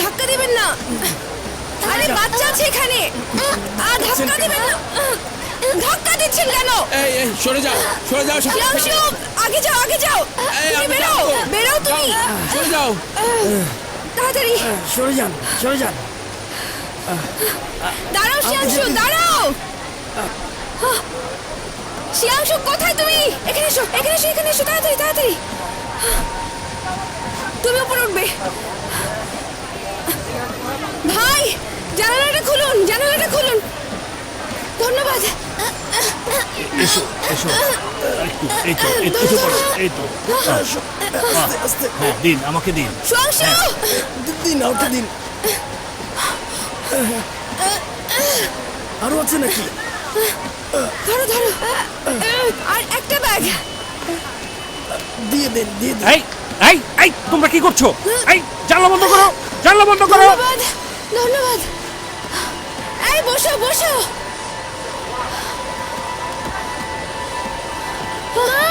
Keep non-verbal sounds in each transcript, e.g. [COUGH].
ধাক্কা দিবেন না। আরে বাচ্চা আছে এখানে। আ ধাক্কা দিবেন না। ধাক্কা দিচ্ছেন কেন? এই এই সরে যাও সরে যাও থেকে। আগে যাও আগে যাও। তুমি বেরো বেরো তুমি। সরে যাও। তাড়াতাড়ি। সরে যান সরে যান। দাঁড়াও শিয়াংশু দাঁড়াও। শিয়াংশু কোথায় তুমি? এখানে এসো এখানে এসো এখানে এসো তাড়াতাড়ি তাড়াতাড়ি। তুমি উপরে উঠবে। ভাই জানালাটা খুলুন জানালাটা খুলুন। ধন্যবাদ। এসো এসো। এই তো এই তো, এসে পড়ো এই তো। হ্যাঁ দিন আমাকে দিন। শিয়াংশু দিন ওটা দিন। আরও আছে নাকি? ধরো ধরো। আর একটা ব্যাগ। দিয়ে দেন দিয়ে দেন। এই এই এই তোমরা কি করছ? এই জানলা বন্ধ করো জানলা বন্ধ করো। ধন্যবাদ। এই, বসো বসো। মা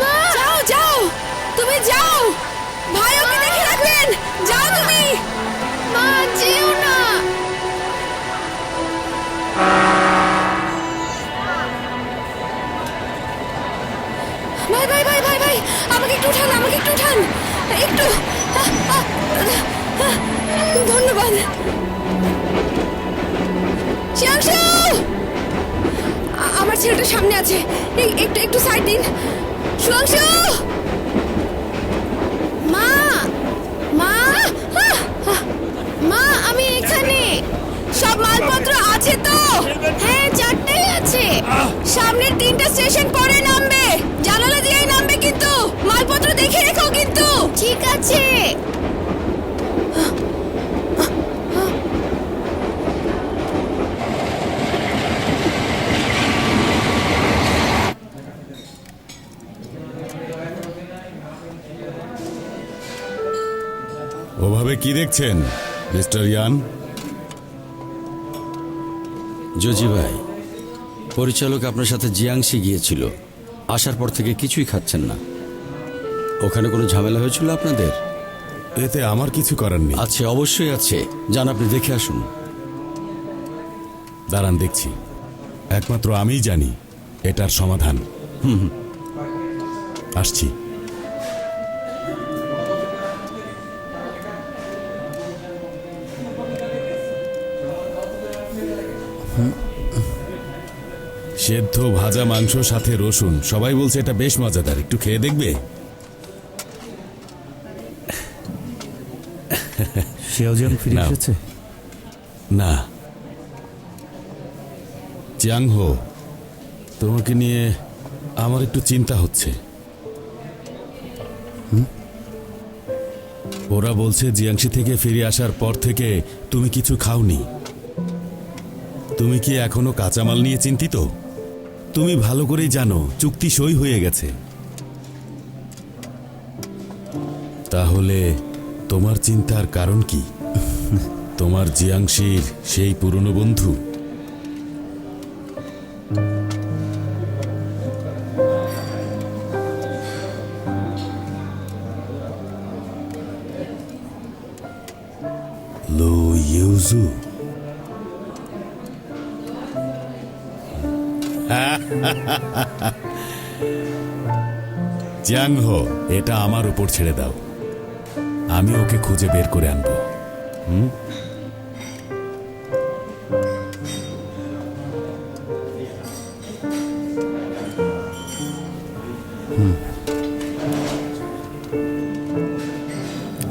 মা। যাও যাও। তুমি যাও। ভাই, ওকে দেখে রাখবেন। যাও তুমি। মা, যেও না। ভাই ভাই ভাই ভাই ভাই, আমাকে একটু উঠান, আমাকে একটু উঠান। একটু আহ, শিয়াংশু আমার ছেলেটা সামনে আছে। একটু একটু সাইড দিন। সুয়াংশু মা! মা! মা আমি এখানে। সব মালপত্র আছে তো? হ্যাঁ চারটাই আছে। সামনের তিনটা স্টেশন পরে নামবে। জানালা দিয়েই নামবে কিন্তু। মালপত্র দেখে রেখো কিন্তু। ঠিক আছে। কি দেখছেন মিস্টার ইয়ান? জজি ভাই পরিচালক আপনার সাথে জিয়াংসি গিয়েছিল। আসার পর থেকে কিছুই খাচ্ছেন না। ওখানে কোনো ঝামেলা হয়েছিল আপনাদের? এতে আমার কিছু করার নেই। আছে অবশ্যই আছে। যান আপনি দেখে আসুন। দাঁড়ান দেখছি। একমাত্র আমিই জানি এটার সমাধান। হুম। আসছি। সেদ্ধ ভাজা মাংস সাথে রসুন। সবাই বলছে এটা বেশ মজাদার। একটু খেয়ে দেখবে? শিয়াওজিয়াং ফিরে নাও। এসেছে? না। চিয়াংহো তোমাকে নিয়ে আমার একটু চিন্তা হচ্ছে। ওরা বলছে জিয়াংশি থেকে ফিরে আসার পর থেকে তুমি কিছু খাওনি। তুমি কি এখনও কাঁচামাল নিয়ে চিন্তিত? তুমি ভালো করেই জানো, চুক্তি সই হয়ে গেছে। তাহলে তোমার চিন্তার কারণ কি? তোমার জিয়াংশির সেই পুরনো বন্ধু? [LAUGHS] জিয়াংহো, এটা আমার উপর ছেড়ে দাও। আমি ওকে খুঁজে বের করে আনব।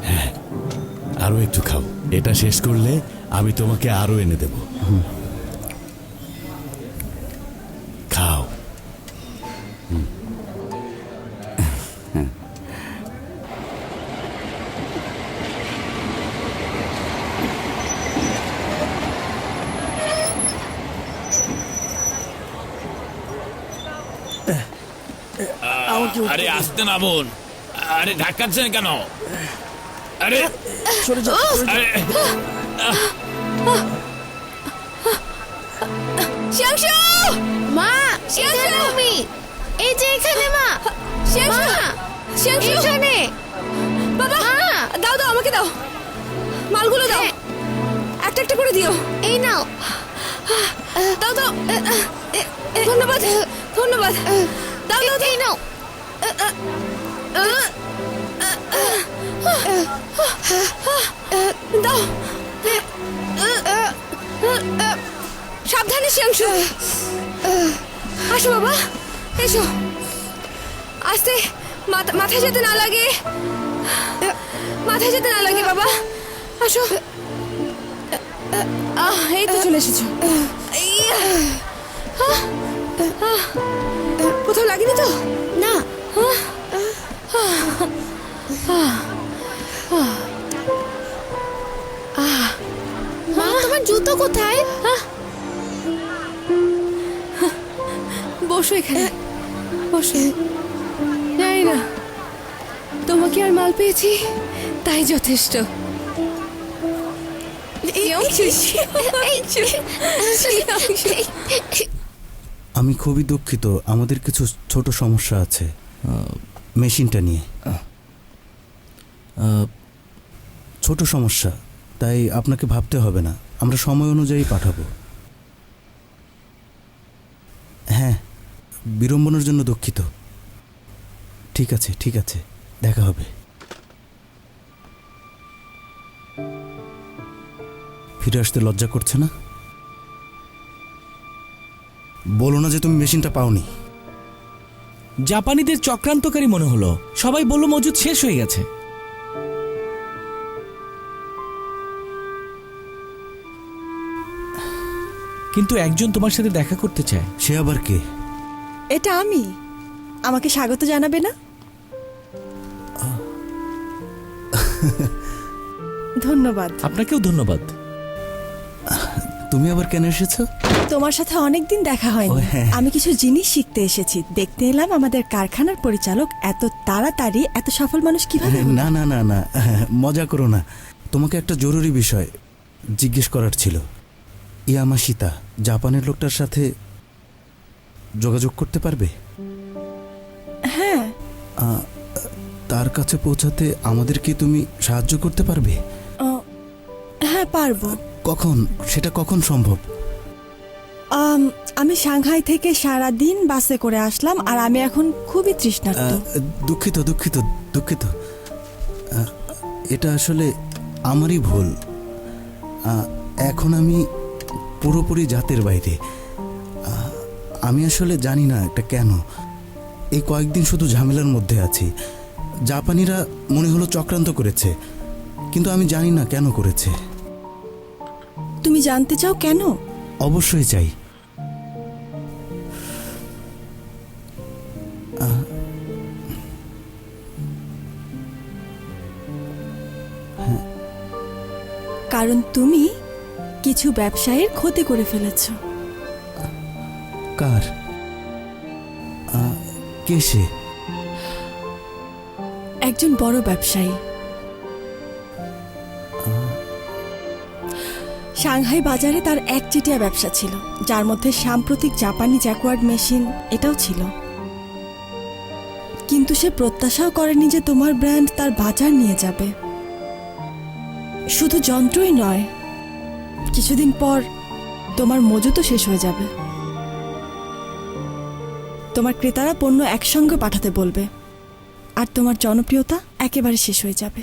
হ্যাঁ আরও একটু খাও। এটা শেষ করলে আমি তোমাকে আরও এনে দেব। আরে আসতে না বোন। আরে ধাক্কাচ্ছেন কেন? আরে আরে শিয়াংশু মা শিয়াংশু আমি এই যে এখানে মা। শিয়াংশু শিয়াংশু এখানে বাবা দাও দাও আমাকে দাও। মালগুলো দাও। একটা একটা করে দিও। এই নাও। দাও দাও। ধন্যবাদ। ধন্যবাদ। দাও দাও এই নাও। দাও সাবধানে শিয়াংশু। আসো বাবা, এসো। আস্তে, মাথা মাথায় যেতে না লাগে। মাথায় যেতে না লাগে বাবা। আসো। আহ, এই তো চলে এসেছ। কোথাও লাগেনি তো? না মা তোমার জুতো কোথায় বসো এখানে বসো জানি না তোমাকে আর মাল পেয়েছি তাই যথেষ্ট আমি খুবই দুঃখিত আমাদের কিছু ছোট সমস্যা আছে মেশিনটা নিয়ে। ছোট সমস্যা তাই আপনাকে ভাবতে হবে না। আমরা সময় অনুযায়ী পাঠাবো। হ্যাঁ বিড়ম্বনার জন্য দুঃখিত। ঠিক আছে ঠিক আছে দেখা হবে। ফিরে আসতে লজ্জা করছে না? বলো না যে তুমি মেশিনটা পাওনি। জাপানিদের চক্রান্তকারী মনে হলো। সবাই বলল মজুদ শেষ হয়ে গেছে। কিন্তু একজন তোমার সাথে দেখা করতে চায়। সে আবার কে? এটা আমি। আমাকে স্বাগত জানাবে না? ধন্যবাদ। আপনাকেও ধন্যবাদ। তুমি আবার কেন এসেছ? তোমার সাথে অনেকদিন দেখা হয়নি। হ্যাঁ। আমি কিছু জিনিস শিখতে এসেছি। দেখতে এলাম আমাদের কারখানার পরিচালক এত তাড়াতাড়ি এত সফল মানুষ কীভাবে? না না না না মজা করো না। তোমাকে একটা জরুরি বিষয় জিজ্ঞেস করার ছিল। ইয়ামাশিতা জাপানের লোকটার সাথে যোগাযোগ করতে পারবে? হ্যাঁ। তার কাছে পৌঁছাতে আমাদেরকে তুমি সাহায্য করতে পারবে? হ্যাঁ পারব। কখন? সেটা কখন সম্ভব? আম, আমি সাংহাই থেকে সারা দিন বাসে করে আসলাম আর আমি এখন খুবই তৃষ্ণার্ত। আহ, দুঃখিত দুঃখিত দুঃখিত। আহ, এটা আসলে আমারই ভুল। আহ, এখন আমি পুরোপুরি জাতের বাইরে। আহ, আমি আসলে জানি না এটা কেন। এই কয়েকদিন শুধু ঝামেলার মধ্যে আছি। জাপানিরা মনে হলো চক্রান্ত করেছে কিন্তু আমি জানি না কেন করেছে। তুমি জানতে চাও কেন? অবশ্যই চাই। কারণ তুমি কিছু ব্যবসায়ীর ক্ষতি করে ফেলেছ। কার? কে সে? একজন বড় ব্যবসায়ী। সাংহাই বাজারে তার একচেটিয়া ব্যবসা ছিল, যার মধ্যে সাম্প্রতিক জাপানি জ্যাকওয়ার্ড মেশিন এটাও ছিল। কিন্তু সে প্রত্যাশাও করেনি যে তোমার ব্র্যান্ড তার বাজার নিয়ে যাবে। শুধু যন্ত্রই নয়, কিছুদিন পর তোমার মজুতও শেষ হয়ে যাবে। তোমার ক্রেতারা পণ্য একসঙ্গে পাঠাতে বলবে, আর তোমার জনপ্রিয়তা একেবারে শেষ হয়ে যাবে।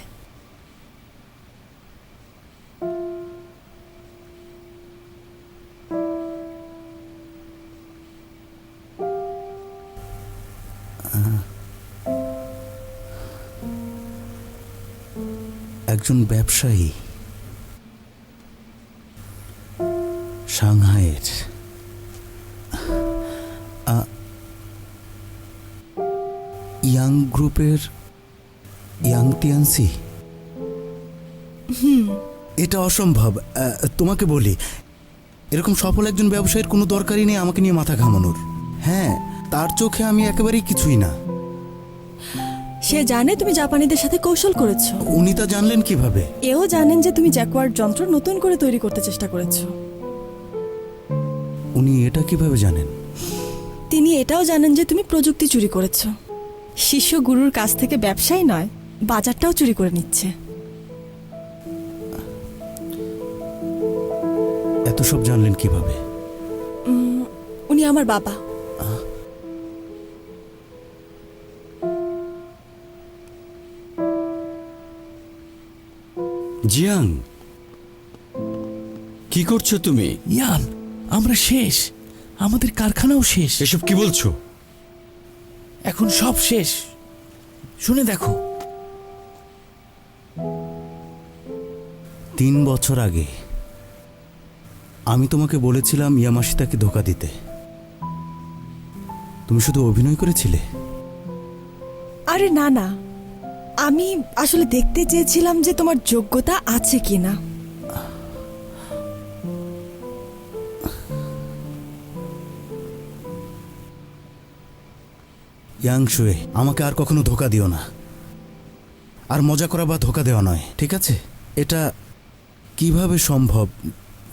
একজন ব্যবসায়ী সাংহাইয়ের ইয়াং গ্রুপের ইয়াং তিয়ানসি এটা অসম্ভব তোমাকে বলি এরকম সফল একজন ব্যবসায়ীর কোনো দরকারই নেই আমাকে নিয়ে মাথা ঘামানোর। হ্যাঁ তার চোখে আমি একেবারেই কিছুই না। সে জানে তুমি জাপানিদের সাথে কৌশল করেছ। উনি তা জানলেন কীভাবে? এও জানেন যে তুমি জ্যাকওয়ার্ড যন্ত্র নতুন করে তৈরি করতে চেষ্টা করেছ। উনি এটা কীভাবে জানেন? তিনি এটাও জানেন যে তুমি প্রযুক্তি চুরি করেছ। শিষ্য গুরুর কাছ থেকে ব্যবসাই নয় বাজারটাও চুরি করে নিচ্ছে। এত সব জানলেন কীভাবে? উনি আমার বাবা। জিয়াং কি করছ তুমি? ইয়ান আমরা শেষ। আমাদের কারখানাও শেষ। এসব কি বলছো? এখন সব শেষ। শুনে দেখো। তিন বছর আগে আমি তোমাকে বলেছিলাম ইয়ামাশিতাকে ধোকা দিতে। তুমি শুধু অভিনয় করেছিলে? আরে না না। আমি আসলে দেখতে চেয়েছিলাম যে তোমার যোগ্যতা আছে কিনা। ইয়াংশুয়ে আমাকে আর কখনো ধোকা দিও না। আর মজা করা বা ধোকা দেওয়া নয় ঠিক আছে? এটা কীভাবে সম্ভব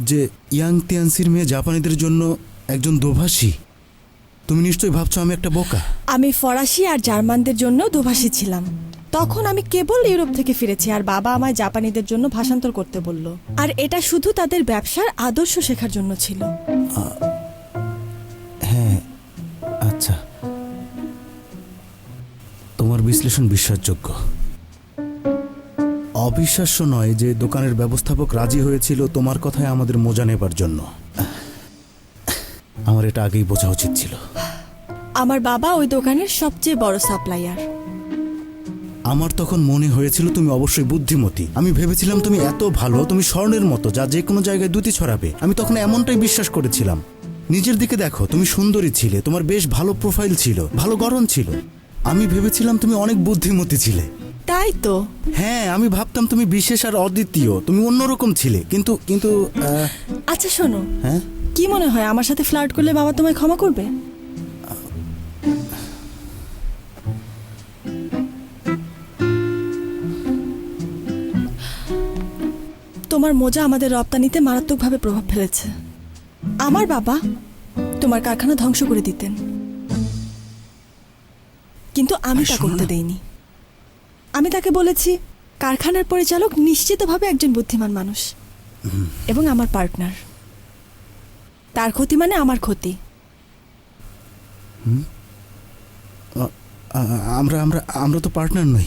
যে ইয়াং তিয়ানসির মেয়ে জাপানিদের জন্য একজন দোভাষী? তুমি নিশ্চয়ই ভাবছ আমি একটা বোকা? আমি ফরাসি আর জার্মানদের জন্য দোভাষী ছিলাম। তখন আমি কেবল ইউরোপ থেকে ফিরেছি আর বাবা আমায় জাপানিদের জন্য ভাষান্তর করতে বলল। আর এটা শুধু তাদের ব্যবসার আদর্শ শেখার জন্য ছিল। হ্যাঁ আচ্ছা। তোমার বিশ্লেষণ বিশ্বাসযোগ্য। অবিশ্বাস্য নয় যে দোকানের ব্যবস্থাপক রাজি হয়েছিল তোমার কথায় আমাদের মোজা নেবার জন্য। আমার এটা আগেই বোঝা উচিত ছিল। আমার বাবা ওই দোকানের সবচেয়ে বড় সাপ্লাইয়ার আমার তখন মনে হয়েছিল তুমি অবশ্যই বুদ্ধিমতী। আমি ভেবেছিলাম তুমি এত ভালো তুমি স্বর্ণের মতো যা যে কোনো জায়গায় দুটি ছড়াবে। আমি তখন এমনটাই বিশ্বাস করেছিলাম। নিজের দিকে দেখো তুমি সুন্দরী ছিলে তোমার বেশ ভালো প্রোফাইল ছিল ভালো গরম ছিল। আমি ভেবেছিলাম তুমি অনেক বুদ্ধিমতী ছিলে। তাই তো। হ্যাঁ আমি ভাবতাম তুমি বিশেষ আর অদ্বিতীয় তুমি অন্যরকম ছিলে কিন্তু কিন্তু আচ্ছা শোনো। হ্যাঁ? কি মনে হয় আমার সাথে ফ্লার্ট করলে বাবা তোমায় ক্ষমা করবে? তোমার মোজা আমাদের রপ্তানিতে মারাত্মকভাবে প্রভাব ফেলেছে। আমার বাবা তোমার কারখানা ধ্বংস করে দিতেন। কিন্তু আমি তা করতে দেইনি। আমি তাকে বলেছি কারখানার পরিচালক নিশ্চিতভাবে একজন বুদ্ধিমান মানুষ এবং আমার পার্টনার। তার ক্ষতি মানে আমার ক্ষতি। আমরা আমরা আমরা তো পার্টনার নই।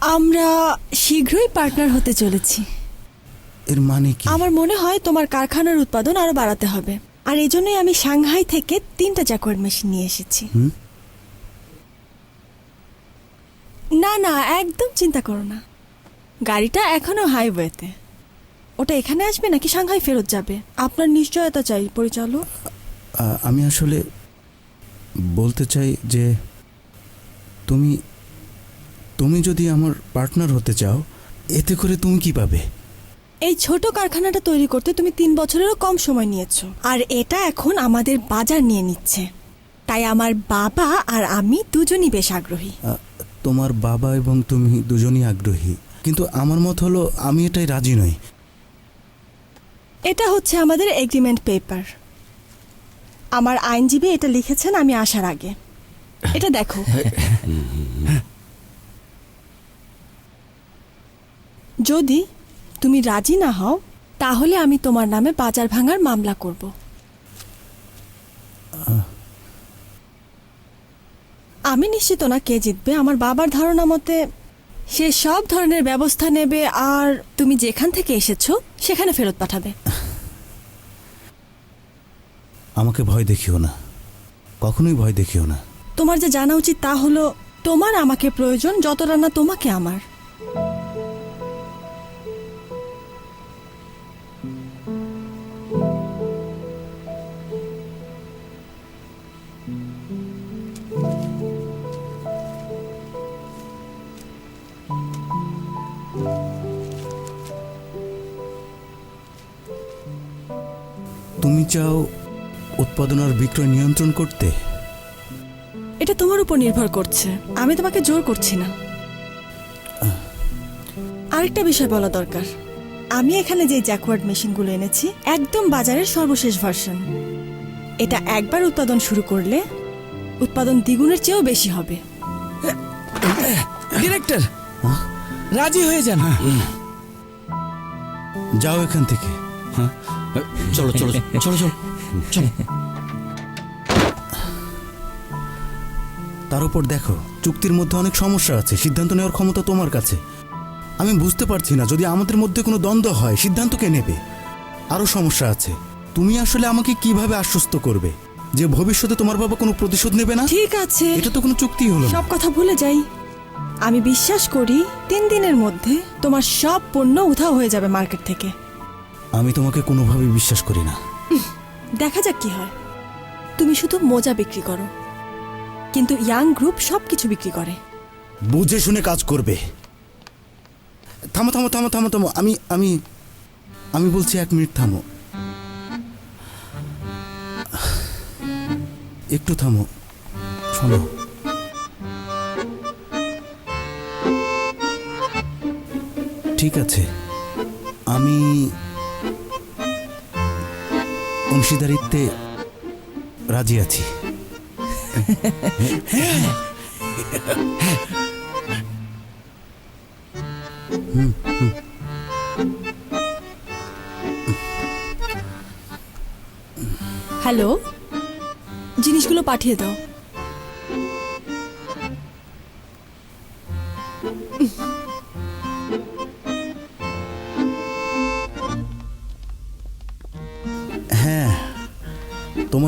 আমরা শীঘ্রই পার্টনার হতে চলেছি। এর মানে কি? আমার মনে হয় তোমার কারখানার উৎপাদন আরও বাড়াতে হবে। আর এই জন্যই আমি সাংহাই থেকে তিনটা জ্যাকওয়ার্ড মেশিন নিয়ে এসেছি? না না একদম চিন্তা করো না। গাড়িটা এখনও হাইওয়েতে। ওটা এখানে আসবে নাকি সাংহাই ফেরত যাবে? আপনার নিশ্চয়তা চাই পরিচালক। আমি আসলে বলতে চাই যে তুমি তুমি যদি আমার পার্টনার হতে চাও এতে করে তুমি কি পাবে? এই ছোট কারখানাটা তৈরি করতে তুমি তিন বছরেরও কম সময় নিয়েছো। আর এটা এখন আমাদের বাজার নিয়ে নিচ্ছে। তাই আমার বাবা আর আমি দুজনই বেশ আগ্রহী। তোমার বাবা এবং তুমি দুজনই আগ্রহী। কিন্তু আমার মত হলো আমি এটাই রাজি নই। এটা হচ্ছে আমাদের এগ্রিমেন্ট পেপার আমার আইনজীবী এটা লিখেছেন আমি আসার আগে। এটা দেখো। [LAUGHS] যদি তুমি রাজি না হও তাহলে আমি তোমার নামে বাজার ভাঙার মামলা করব। আমি নিশ্চিত না কে জিতবে আমার বাবার ধারণা মতে সে সব ধরনের ব্যবস্থা নেবে আর তুমি যেখান থেকে এসেছ সেখানে ফেরত পাঠাবে। আমাকে ভয় দেখিও না কখনোই ভয় দেখিও না। তোমার যে জানা উচিত তা হলো তোমার আমাকে প্রয়োজন যতটা না তোমাকে আমার। তুমি চাও উৎপাদন আর বিক্রয় নিয়ন্ত্রণ করতে? এটা তোমার উপর নির্ভর করছে। আমি তোমাকে জোর করছি না। আরেকটা বিষয় বলা দরকার। আমি এখানে যে জ্যাকওয়ার্ড মেশিনগুলো এনেছি একদম বাজারের সর্বশেষ ভার্সন। এটা একবার উৎপাদন শুরু করলে উৎপাদন দ্বিগুণের চেয়েও বেশি হবে। ডিরেক্টর রাজি হয়ে যান। যাও এখান থেকে। হ্যাঁ। চলো চলো চলো চলো। চলো। তার উপর দেখো চুক্তির মধ্যে অনেক সমস্যা আছে। সিদ্ধান্ত নেওয়ার ক্ষমতা তোমার কাছে। আমি বুঝতে পারছি না যদি আমাদের মধ্যে কোনো দ্বন্দ্ব হয় সিদ্ধান্ত কে নেবে? আরও সমস্যা আছে। তুমি আসলে আমাকে কীভাবে আশ্বস্ত করবে? যে ভবিষ্যতে তোমার বাবা কোনো প্রতিশোধ নেবে না? ঠিক আছে। এটা তো কোনো চুক্তি হলো সব কথা ভুলে যাই। আমি বিশ্বাস করি তিন দিনের মধ্যে তোমার সব পণ্য উধাও হয়ে যাবে মার্কেট থেকে। আমি তোমাকে কোনোভাবে বিশ্বাস করি না। দেখা যাক কি হয়। তুমি শুধু মোজা বিক্রি করো। কিন্তু ইয়াং গ্রুপ সব কিছু বিক্রি করে। বুঝে শুনে কাজ করবে। থামো থামো থামো থামো থামো। আমি আমি আমি বলছি এক মিনিট থামো। একটু থামো। শোনো। ঠিক আছে। আমি অংশীদারিত্বে রাজি আছি। হ্যালো জিনিসগুলো পাঠিয়ে দাও।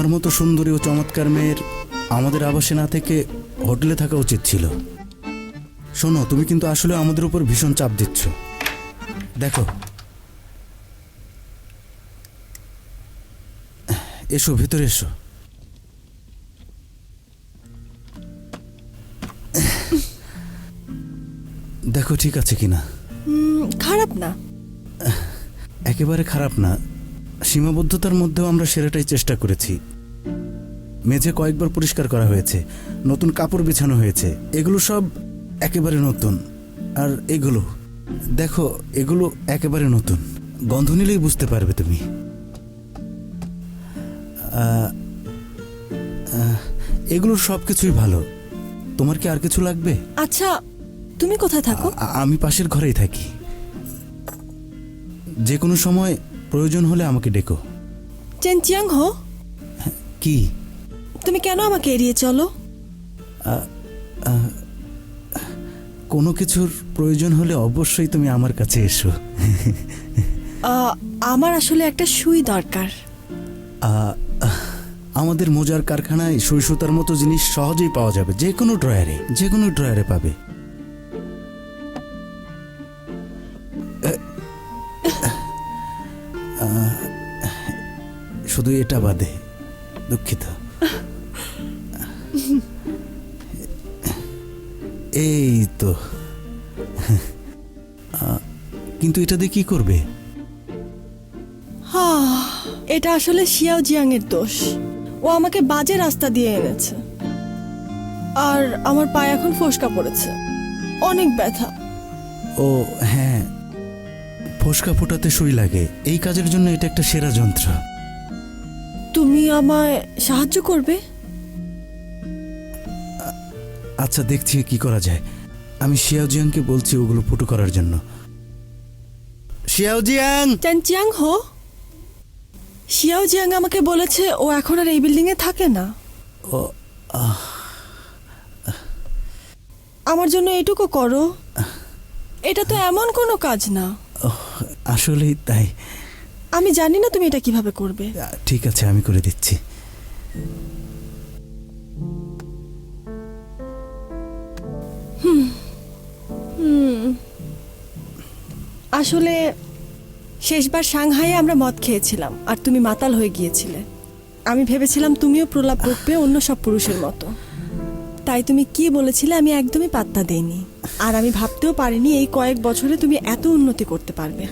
তোমার মতো সুন্দরী ও চমৎকার মেয়ের আমাদের আবাসে না থেকে হোটেলে থাকা উচিত ছিল। শোনো তুমি কিন্তু আসলে আমাদের উপর ভীষণ চাপ দিচ্ছ। দেখো। এসো ভেতরে এসো। দেখো ঠিক আছে কিনা? খারাপ না। একেবারে খারাপ না। সীমাবদ্ধতার মধ্যেও আমরা সেরাটাই চেষ্টা করেছি। মেঝে কয়েকবার পরিষ্কার করা হয়েছে নতুন কাপড় বিছানো হয়েছে এগুলো সব একেবারে নতুন। আর এগুলো দেখো এগুলো একেবারে নতুন। গন্ধ নিলেই বুঝতে পারবে তুমি। এগুলোর সব কিছুই ভালো। তোমার কি আর কিছু লাগবে? আচ্ছা তুমি কোথায় থাকো? আমি পাশের ঘরেই থাকি। যে কোনো সময় প্রয়োজন হলে আমাকে ডেকো। চেন চিয়াং হো। কি? তুমি কেন আমাকে এড়িয়ে চলো? কোনো কিছুর প্রয়োজন হলে অবশ্যই তুমি আমার কাছে এসো। আমার আসলে একটা সুই দরকার। আমাদের মোজার কারখানায় সুই সুতার মতো জিনিস সহজেই পাওয়া যাবে যে কোনো ড্রয়ারে যে কোনো ড্রয়ারে পাবে। শুধু এটা বাদে দুঃখিত। এই তো। কিন্তু এটা দিয়ে কি করবে? হা, এটা আসলে শিয়াও জিয়াং এর দোষ। ও আমাকে বাজে রাস্তা দিয়ে এনেছে। আর আমার পায়ে এখন ফোসকা পড়েছে। অনেক ব্যথা। ও হ্যাঁ। ফোসকা ফোটাতে সুই লাগে। এই কাজের জন্য এটা একটা সেরা যন্ত্র। তুমি আমায় সাহায্য করবে? আচ্ছা দেখছি কি করা যায়। আমি শিয়াও জিয়াংকে বলছি ওগুলো ফুটো করার জন্য। শিয়াও জিয়াং চ্যান চিয়াং হো? শিয়াও জিয়াং আমাকে বলেছে ও এখন আর এই বিল্ডিং এ থাকে না। ও আমার জন্য এটুকু করো। এটা তো এমন কোনো কাজ না। আসলেই তাই। আমি জানি না তুমি এটা কীভাবে করবে। ঠিক আছে আমি করে দিচ্ছি। আসলে শেষবার সাংহাইয়ে আমরা মদ খেয়েছিলাম, আর তুমি মাতাল হয়ে গিয়েছিলে। আমি ভেবেছিলাম তুমিও প্রলাপ বকবে অন্য সব পুরুষের মতো। তাই তুমি কি বলেছিলে আমি একদমই পাত্তা দেইনি। আর আমি ভাবতেও পারিনি এই কয়েক বছরে তুমি এত উন্নতি করতে পারবে।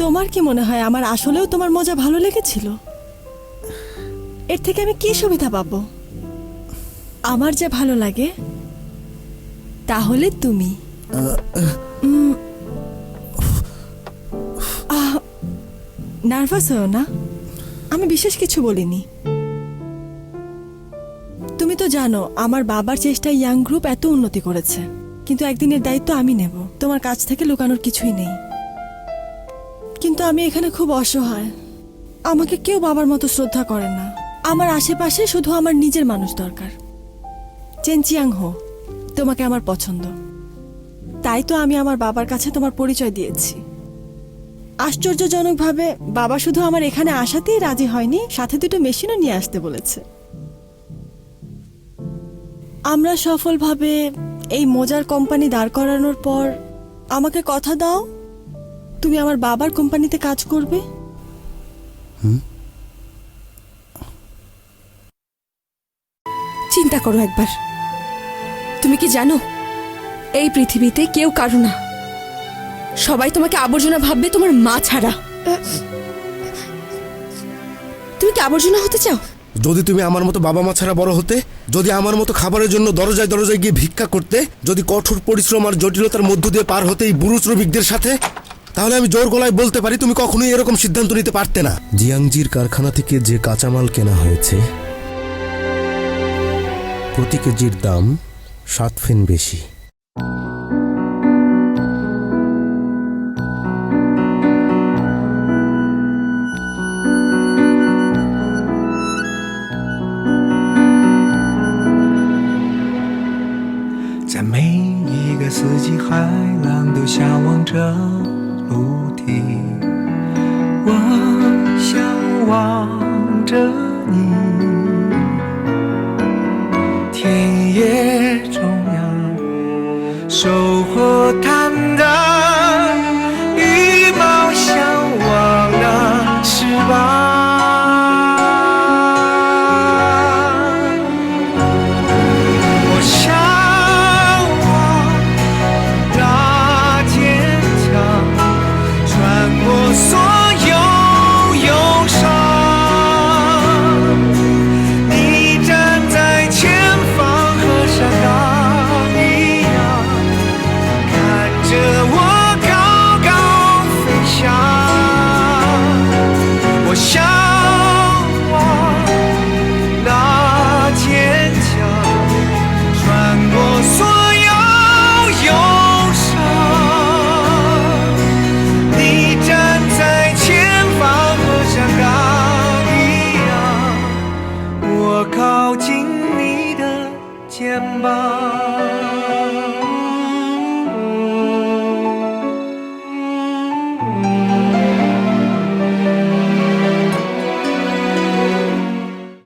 তোমার কি মনে হয় আমার আসলেও তোমার মজা ভালো লেগেছিল? এর থেকে আমি কি সুবিধা পাব? আমার যে ভালো লাগে, তাহলে তুমি। নার্ভাস হও না। আমি বিশেষ কিছু বলিনি। তুমি তো জানো, আমার বাবার চেষ্টায় ইয়াং গ্রুপ এত উন্নতি করেছে। কিন্তু একদিনের দায়িত্ব আমি নেব। তোমার কাছ থেকে লুকানোর কিছুই নেই। কিন্তু আমি এখানে খুব অসহায়। আমাকে কেউ বাবার মতো শ্রদ্ধা করে না। আমার আশেপাশে শুধু আমার নিজের মানুষ দরকার। চেনচিয়াং হো তোমাকে আমার পছন্দ। তাই তো আমি আমার বাবার কাছে তোমার পরিচয় দিয়েছি। আশ্চর্যজনকভাবে বাবা শুধু আমার এখানে আসাতেই রাজি হয়নি সাথে দুটো মেশিনও নিয়ে আসতে বলেছে। আমরা সফলভাবে এই মোজার কোম্পানি দাঁড় করানোর পর আমাকে কথা দাও তুমি আমার বাবার কোম্পানিতে কাজ করবে? চিন্তা করো একবার। তুমি কি জানো এই পৃথিবীতে কেউ কারও না। সবাই তোমাকে আবর্জনা ভাববে তোমার মা ছাড়া। তুমি কি আবর্জনা হতে চাও? যদি তুমি আমার মতো বাবা মা ছাড়া বড় হতে যদি আমার মতো খাবারের জন্য দরজায় দরজায় গিয়ে ভিক্ষা করতে যদি কঠোর পরিশ্রম আর জটিলতার মধ্য দিয়ে পার হতে এই বুড়ো শ্রমিকদের সাথে তাহলে আমি জোর গলায় বলতে পারি তুমি কখনোই এরকম সিদ্ধান্ত নিতে পারতে না। জিয়াংজির কারখানা থেকে যে কাঁচামাল কেনা হয়েছে প্রতি কেজির দাম সাত ফেন বেশি। 海浪都向往着陆地。我向往着